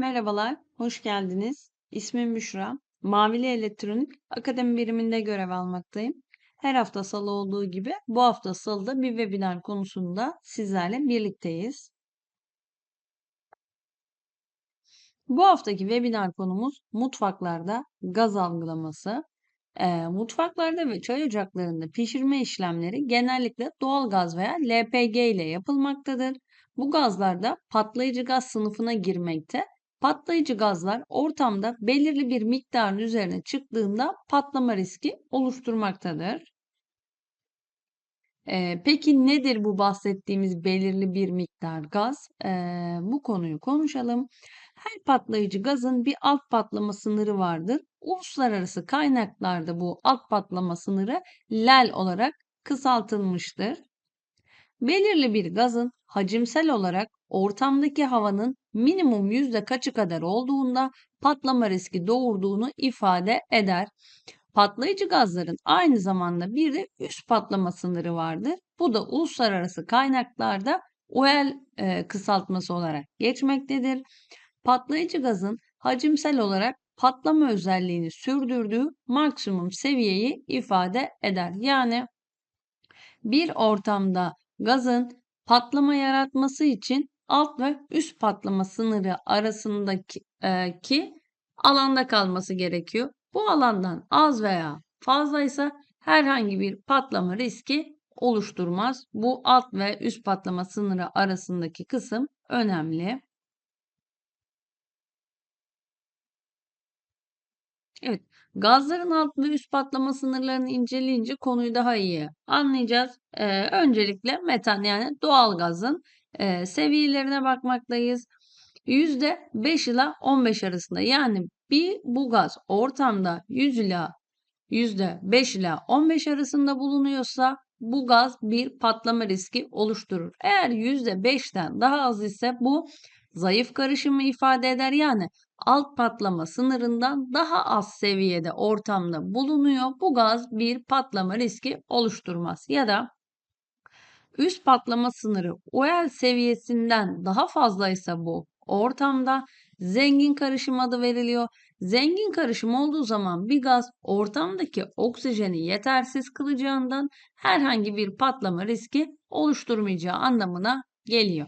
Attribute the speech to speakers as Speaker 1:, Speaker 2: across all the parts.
Speaker 1: Merhabalar, hoş geldiniz. İsmim Büşra. Mavili Elektronik Akademi biriminde görev almaktayım. Her hafta salı olduğu gibi bu hafta salıda bir webinar konusunda sizlerle birlikteyiz. Bu haftaki webinar konumuz mutfaklarda gaz algılaması. E, mutfaklarda ve çay ocaklarında pişirme işlemleri genellikle doğal gaz veya LPG ile yapılmaktadır. Bu gazlar da patlayıcı gaz sınıfına girmekte Patlayıcı gazlar ortamda belirli bir miktarın üzerine çıktığında patlama riski oluşturmaktadır. Ee, peki nedir bu bahsettiğimiz belirli bir miktar gaz? Ee, bu konuyu konuşalım. Her patlayıcı gazın bir alt patlama sınırı vardır. Uluslararası kaynaklarda bu alt patlama sınırı LEL olarak kısaltılmıştır. Belirli bir gazın hacimsel olarak ortamdaki havanın minimum yüzde kaçı kadar olduğunda patlama riski doğurduğunu ifade eder. Patlayıcı gazların aynı zamanda bir de üst patlama sınırı vardır. Bu da uluslararası kaynaklarda UL e, kısaltması olarak geçmektedir. Patlayıcı gazın hacimsel olarak patlama özelliğini sürdürdüğü maksimum seviyeyi ifade eder. Yani bir ortamda gazın patlama yaratması için alt ve üst patlama sınırı arasındaki e, ki alanda kalması gerekiyor. Bu alandan az veya fazlaysa herhangi bir patlama riski oluşturmaz. Bu alt ve üst patlama sınırı arasındaki kısım önemli. Evet, gazların alt ve üst patlama sınırlarını inceleyince konuyu daha iyi anlayacağız. Ee, öncelikle metan yani doğal gazın e, seviyelerine bakmaktayız. %5 ila 15 arasında yani bir bu gaz ortamda 100 ila %5 ila 15 arasında bulunuyorsa bu gaz bir patlama riski oluşturur. Eğer %5'ten daha az ise bu zayıf karışımı ifade eder. Yani alt patlama sınırından daha az seviyede ortamda bulunuyor. Bu gaz bir patlama riski oluşturmaz. Ya da üst patlama sınırı OL seviyesinden daha fazlaysa bu ortamda zengin karışım adı veriliyor. Zengin karışım olduğu zaman bir gaz ortamdaki oksijeni yetersiz kılacağından herhangi bir patlama riski oluşturmayacağı anlamına geliyor.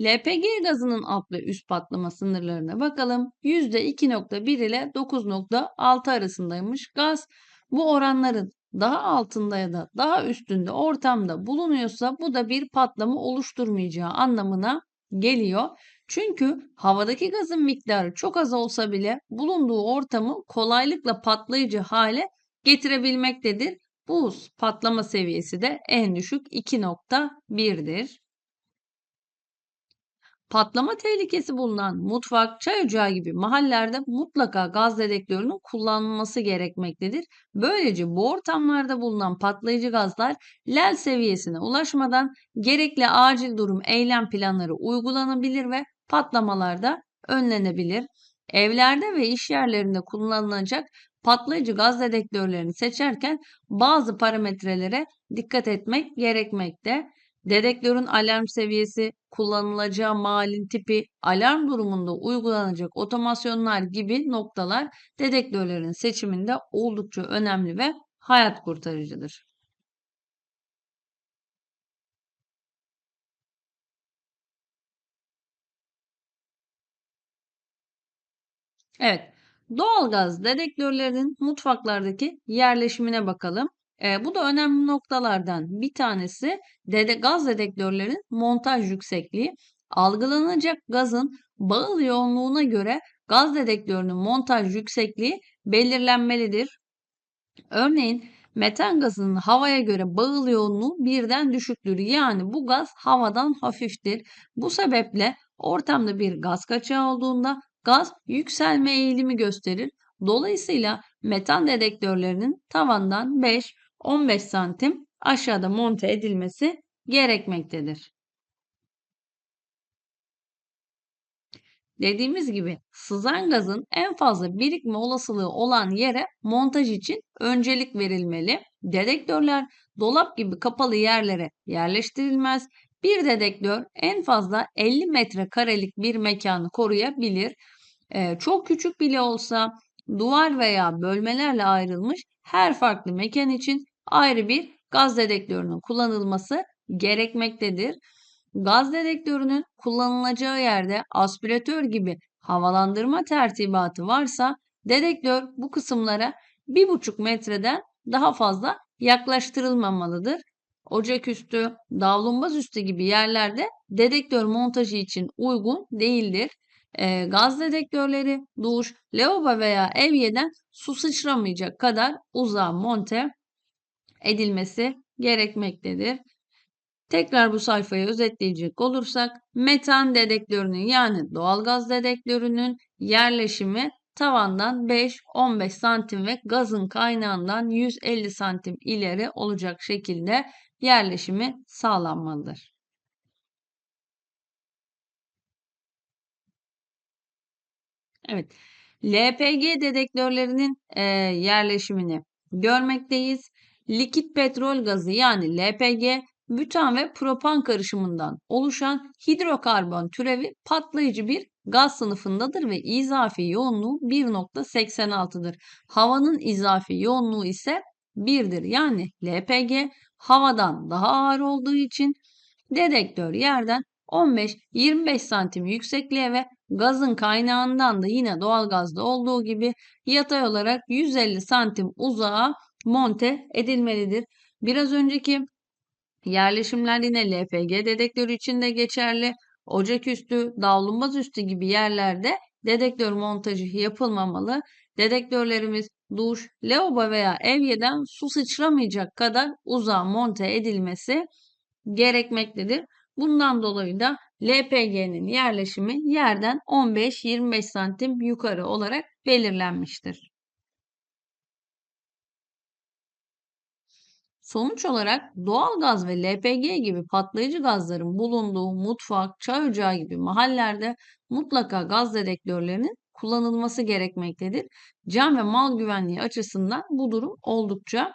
Speaker 1: LPG gazının alt ve üst patlama sınırlarına bakalım. %2.1 ile 9.6 arasındaymış gaz. Bu oranların daha altında ya da daha üstünde ortamda bulunuyorsa bu da bir patlama oluşturmayacağı anlamına geliyor. Çünkü havadaki gazın miktarı çok az olsa bile bulunduğu ortamı kolaylıkla patlayıcı hale getirebilmektedir. Bu patlama seviyesi de en düşük 2.1'dir. Patlama tehlikesi bulunan mutfak, çay ocağı gibi mahallelerde mutlaka gaz dedektörünün kullanılması gerekmektedir. Böylece bu ortamlarda bulunan patlayıcı gazlar LEL seviyesine ulaşmadan gerekli acil durum eylem planları uygulanabilir ve patlamalar da önlenebilir. Evlerde ve iş yerlerinde kullanılacak patlayıcı gaz dedektörlerini seçerken bazı parametrelere dikkat etmek gerekmekte. Dedektörün alarm seviyesi, kullanılacağı malin tipi, alarm durumunda uygulanacak otomasyonlar gibi noktalar dedektörlerin seçiminde oldukça önemli ve hayat kurtarıcıdır. Evet, doğalgaz dedektörlerinin mutfaklardaki yerleşimine bakalım. E, bu da önemli noktalardan bir tanesi dede, gaz dedektörlerin montaj yüksekliği. Algılanacak gazın bağıl yoğunluğuna göre gaz dedektörünün montaj yüksekliği belirlenmelidir. Örneğin metan gazının havaya göre bağıl yoğunluğu birden düşüktür. Yani bu gaz havadan hafiftir. Bu sebeple ortamda bir gaz kaçağı olduğunda gaz yükselme eğilimi gösterir. Dolayısıyla metan dedektörlerinin tavandan 5 15 santim aşağıda monte edilmesi gerekmektedir. dediğimiz gibi sızan gazın en fazla birikme olasılığı olan yere montaj için öncelik verilmeli. Dedektörler dolap gibi kapalı yerlere yerleştirilmez. Bir dedektör en fazla 50 metrekarelik bir mekanı koruyabilir. Ee, çok küçük bile olsa duvar veya bölmelerle ayrılmış her farklı mekan için ayrı bir gaz dedektörünün kullanılması gerekmektedir. Gaz dedektörünün kullanılacağı yerde aspiratör gibi havalandırma tertibatı varsa dedektör bu kısımlara 1,5 metreden daha fazla yaklaştırılmamalıdır. Ocaküstü, davlumbaz üstü gibi yerlerde dedektör montajı için uygun değildir. E, gaz dedektörleri duş, lavabo veya evyeden su sıçramayacak kadar uzağa monte edilmesi gerekmektedir. Tekrar bu sayfayı özetleyecek olursak metan dedektörünün yani doğalgaz dedektörünün yerleşimi tavandan 5-15 santim ve gazın kaynağından 150 santim ileri olacak şekilde yerleşimi sağlanmalıdır. Evet. LPG dedektörlerinin e, yerleşimini görmekteyiz. Likit petrol gazı yani LPG bütan ve propan karışımından oluşan hidrokarbon türevi patlayıcı bir gaz sınıfındadır ve izafi yoğunluğu 1.86'dır. Havanın izafi yoğunluğu ise 1'dir. Yani LPG havadan daha ağır olduğu için dedektör yerden 15-25 santim yüksekliğe ve gazın kaynağından da yine doğalgazda olduğu gibi yatay olarak 150 santim uzağa monte edilmelidir. Biraz önceki yerleşimler yine LPG dedektörü için de geçerli. Ocaküstü, davlumbaz üstü gibi yerlerde dedektör montajı yapılmamalı. Dedektörlerimiz duş, lavabo veya evyeden su sıçramayacak kadar uzağa monte edilmesi gerekmektedir. Bundan dolayı da LPG'nin yerleşimi yerden 15-25 santim yukarı olarak belirlenmiştir. Sonuç olarak doğal gaz ve LPG gibi patlayıcı gazların bulunduğu mutfak, çay ocağı gibi mahallerde mutlaka gaz dedektörlerinin kullanılması gerekmektedir. Can ve mal güvenliği açısından bu durum oldukça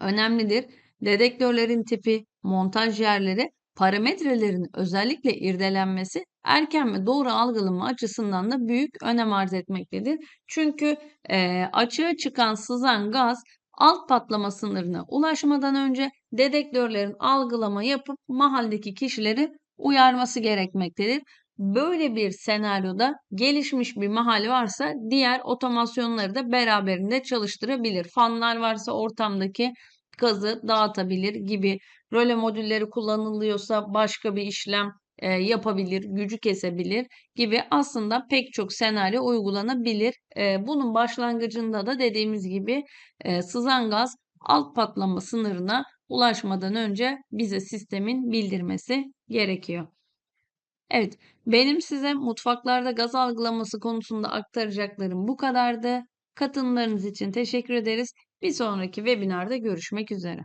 Speaker 1: önemlidir. Dedektörlerin tipi, montaj yerleri, parametrelerin özellikle irdelenmesi erken ve doğru algılama açısından da büyük önem arz etmektedir. Çünkü e, açığa çıkan sızan gaz alt patlama sınırına ulaşmadan önce dedektörlerin algılama yapıp mahalledeki kişileri uyarması gerekmektedir. Böyle bir senaryoda gelişmiş bir mahalle varsa diğer otomasyonları da beraberinde çalıştırabilir. Fanlar varsa ortamdaki gazı dağıtabilir gibi röle modülleri kullanılıyorsa başka bir işlem yapabilir, gücü kesebilir gibi aslında pek çok senaryo uygulanabilir. Bunun başlangıcında da dediğimiz gibi sızan gaz alt patlama sınırına ulaşmadan önce bize sistemin bildirmesi gerekiyor. Evet, benim size mutfaklarda gaz algılaması konusunda aktaracaklarım bu kadardı. Katılımlarınız için teşekkür ederiz. Bir sonraki webinarda görüşmek üzere.